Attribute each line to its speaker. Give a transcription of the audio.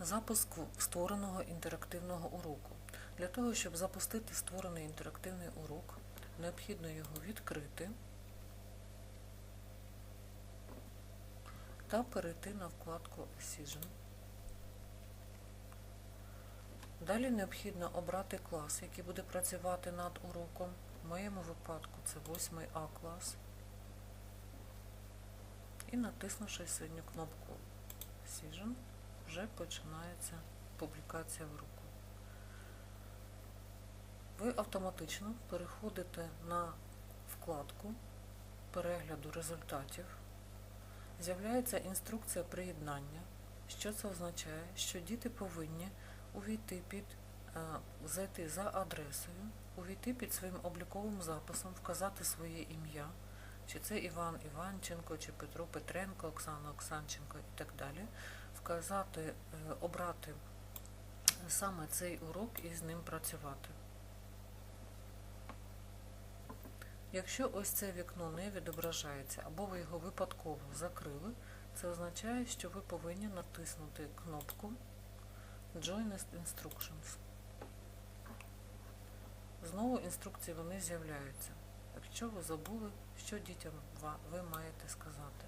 Speaker 1: Запуск створеного інтерактивного уроку. Для того, щоб запустити створений інтерактивний урок, необхідно його відкрити та перейти на вкладку Session. Далі необхідно обрати клас, який буде працювати над уроком. В моєму випадку це 8 А клас. І натиснувши синю кнопку Session, вже починається публікація уроку. Ви автоматично переходите на вкладку перегляду результатів. З'являється інструкція приєднання. Що це означає? Що діти повинні увійти під, е, зайти за адресою, увійти під своїм обліковим записом, вказати своє ім'я, чи це Іван Іванченко, чи Петро Петренко, Оксана Оксанченко і так далі, вказати, е, обрати саме цей урок і з ним працювати. Якщо ось це вікно не відображається або ви його випадково закрили, це означає, що ви повинні натиснути кнопку Join Instructions. Знову інструкції вони з'являються. Якщо ви забули, що дітям ви маєте сказати.